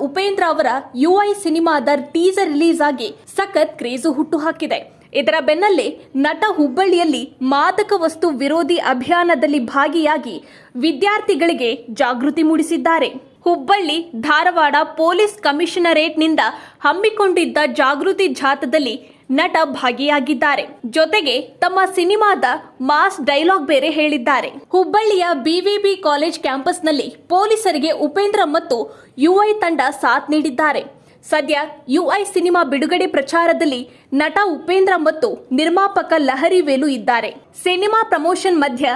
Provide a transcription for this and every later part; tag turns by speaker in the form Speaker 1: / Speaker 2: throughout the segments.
Speaker 1: ಉಪೇಂದ್ರ ಅವರ ಯುಐ ಸಿನಿಮಾದ teaser release ಆಗಿ ಸಖತ್ ಕ್ರೇಜು ಹುಟ್ಟು ಹಾಕಿದೆ ಇದರ ಬೆನ್ನಲ್ಲೇ ನಟ ಹುಬ್ಬಳ್ಳಿಯಲ್ಲಿ ಮಾದಕ ವಸ್ತು ವಿರೋಧಿ ಅಭಿಯಾನದಲ್ಲಿ ಭಾಗಿಯಾಗಿ ವಿದ್ಯಾರ್ಥಿಗಳಿಗೆ ಜಾಗೃತಿ ಮೂಡಿಸಿದ್ದಾರೆ. ಹುಬ್ಬಳ್ಳಿ, ಧಾರವಾಡ ಪೊಲೀಸ್ ಕಮಿಷನರೇಟ್ನಿಂದ ಹಮ್ಮಿಕೊಂಡಿದ್ದ ಜಾಗೃತಿ ಜಾಥಾದಲ್ಲಿ ನಟ ಭಾಗಿಯಾಗಿದ್ದಾರೆ. ಜೊತೆಗೆ ತಮ್ಮ ಸಿನಿಮಾದ ಮಾಸ್ ಡೈಲಾಗ್ ಬೇರೆ ಹೇಳಿದ್ದಾರೆ. ಹುಬ್ಬಳ್ಳಿಯ ಬಿವಿಬಿ ಕಾಲೇಜ್ ಕ್ಯಾಂಪಸ್ನಲ್ಲಿ ಪೊಲೀಸರಿಗೆ ಉಪೇಂದ್ರ ಮತ್ತು ಯುಐ ತಂಡ ಸಾಥ್ ನೀಡಿದ್ದಾರೆ. ಸದ್ಯ ಯುಐ ಸಿನಿಮಾ ಬಿಡುಗಡೆ ಪ್ರಚಾರದಲ್ಲಿ ನಟ ಉಪೇಂದ್ರ ಮತ್ತು ನಿರ್ಮಾಪಕ ಲಹರಿ ವೇಲು ಇದ್ದಾರೆ. ಸಿನಿಮಾ ಪ್ರಮೋಷನ್ ಮಧ್ಯ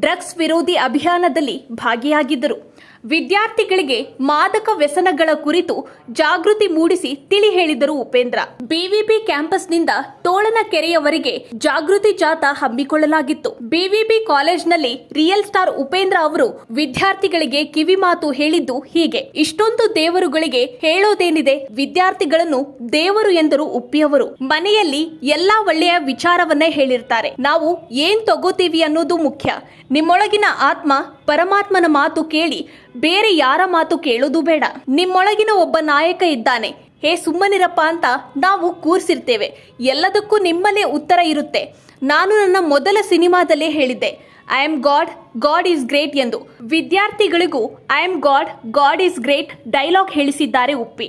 Speaker 1: ಡ್ರಗ್ಸ್ ವಿರೋಧಿ ಅಭಿಯಾನದಲ್ಲಿ ಭಾಗಿಯಾಗಿದ್ದರು. ವಿದ್ಯಾರ್ಥಿಗಳಿಗೆ ಮಾದಕ ವ್ಯಸನಗಳ ಕುರಿತು ಜಾಗೃತಿ ಮೂಡಿಸಿ ತಿಳಿ ಹೇಳಿದರು ಉಪೇಂದ್ರ. ಬಿವಿಪಿ ಕ್ಯಾಂಪಸ್ನಿಂದ ತೋಳನಕೆರೆಯವರೆಗೆ ಜಾಗೃತಿ ಜಾಥಾ ಹಮ್ಮಿಕೊಳ್ಳಲಾಗಿತ್ತು. ಬಿವಿಪಿ ಕಾಲೇಜ್ನಲ್ಲಿ ರಿಯಲ್ ಸ್ಟಾರ್ ಉಪೇಂದ್ರ ಅವರು ವಿದ್ಯಾರ್ಥಿಗಳಿಗೆ ಕಿವಿ ಮಾತು ಹೇಳಿದ್ದು ಹೀಗೆ. ಇಷ್ಟೊಂದು ದೇವರುಗಳಿಗೆ ಹೇಳೋದೇನಿದೆ? ವಿದ್ಯಾರ್ಥಿಗಳನ್ನು ದೇವರು ಎಂದರು ಉಪ್ಪಿಯವರು. ಮನೆಯಲ್ಲಿ ಎಲ್ಲಾ ಒಳ್ಳೆಯ ವಿಚಾರವನ್ನೇ ಹೇಳಿರ್ತಾರೆ. ನಾವು ಏನ್ ತಗೋತೀವಿ ಅನ್ನೋದು ಮುಖ್ಯ. ನಿಮ್ಮೊಳಗಿನ ಆತ್ಮ ಪರಮಾತ್ಮನ ಮಾತು ಕೇಳಿ ಬೇರೆ ಯಾರ ಮಾತು ಕೇಳೋದು ಬೇಡ. ನಿಮ್ಮೊಳಗಿನ ಒಬ್ಬ ನಾಯಕ ಇದ್ದಾನೆ. ಹೇ ಸುಮ್ಮನಿರಪ್ಪ ಅಂತ ನಾವು ಕೂರ್ಸಿರ್ತೇವೆ. ಎಲ್ಲದಕ್ಕೂ ನಿಮ್ಮಲ್ಲೇ ಉತ್ತರ ಇರುತ್ತೆ. ನಾನು ನನ್ನ ಮೊದಲ ಸಿನಿಮಾದಲ್ಲೇ ಹೇಳಿದ್ದೆ. I am God God is great ಎಂದು. ವಿದ್ಯಾರ್ಥಿಗಳಿಗೂ I am God God is great dialogue ಹೇಳಿಸಿದ್ದಾರೆ Uppi.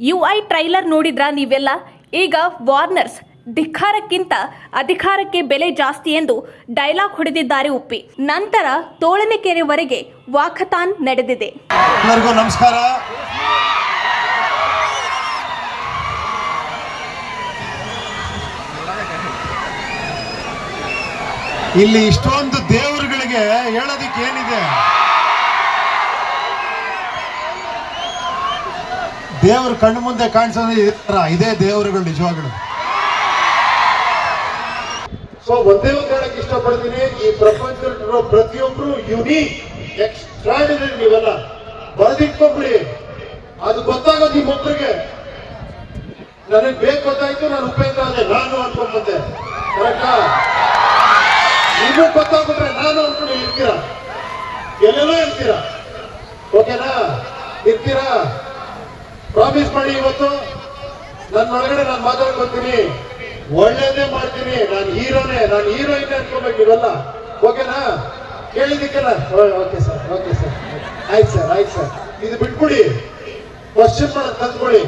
Speaker 1: U I trailer ನೋಡಿದ್ರ ನೀವೆಲ್ಲ? ಈಗ ವಾರ್ನರ್ಸ್ ಧಿಕ್ಕಾರಕ್ಕಿಂತ ಅಧಿಕಾರಕ್ಕೆ ಬೆಲೆ ಜಾಸ್ತಿ ಎಂದು ಡೈಲಾಗ್ ಹೊಡೆದಿದ್ದಾರೆ ಉಪ್ಪಿ. ನಂತರ ತೋಳನೆಕೆರೆವರೆಗೆ ವಾಕಥಾನ್ ನಡೆದಿದೆ.
Speaker 2: ನಮಸ್ಕಾರ. ಇಲ್ಲಿ ಇಷ್ಟೊಂದು ದೇವರುಗಳಿಗೆ ಹೇಳೋದಕ್ಕೆ ಏನಿದೆ? ದೇವರು ಕಣ್ಣು ಮುಂದೆ ಕಾಣಿಸೋದು ಇದೇ ದೇವರುಗಳು, ನಿಜವಾಗ್ಲು. ಸೊ ಒಂದೇ ಒಂದು ಹೇಳಕ್ ಇಷ್ಟಪಡ್ತೀನಿ, ಈ ಪ್ರಪಂಚದಲ್ಲಿರೋ ಪ್ರತಿಯೊಬ್ರು ಯುನೀಕ್ ಎಕ್ಸ್ಟ್ರಾಡಿನರಿ ನೀವೆಲ್ಲ. ಬರೆದಿಟ್ಕೊಂಡ್ಬಿಡಿ ಅದು ಗೊತ್ತಾಗೋದು ನಿಮ್ಮೊಬ್ರಿಗೆ ನನಗೆ ಬೇಕು ಗೊತ್ತಾಯ್ತು, ನಾನು ಉಪೇಂದ್ರ ಅದೇ ನಾನು ಅನ್ಕೊಂಡ್ಬಂದೆ. ಕರೆಕ್ಟಾ ನಿಮಗೂ ಗೊತ್ತಾಗ್ಬಿಟ್ರೆ ನಾನು ಅನ್ಕೊಂಡು ಇರ್ತೀರಾ? ಎಲ್ಲೆಲ್ಲೋ ಇರ್ತೀರಾ? ಓಕೆನಾ ಇರ್ತೀರಾ? ಪ್ರಾಮಿಸ್ ಮಾಡಿ ಇವತ್ತು. ನನ್ನ ಒಳಗಡೆ ನಾನು ಮಾತಾಡ್ಕೊತೀನಿ. ಒಳ್ಳೇದೇ ಮಾಡ್ತೀನಿ, ನಾನು ಹೀರೋನೇ, ನಾನು ಹೀರೋಯಿನ್ ಅನ್ಕೋಬೇಕು ಇವೆಲ್ಲ. ಓಕೆನಾ ಕೇಳಿದಿಕ್ಕಲ್ಲ ಓಕೆ ಸರ್ ಓಕೆ ಸರ್ ಆಯ್ತು ಸರ್ ಆಯ್ತು ಸರ್ ಇದು ಬಿಟ್ಬಿಡಿ. ಕ್ವಶನ್ ಮಾಡೋದು ತಂದ್ಕೊಳ್ಳಿ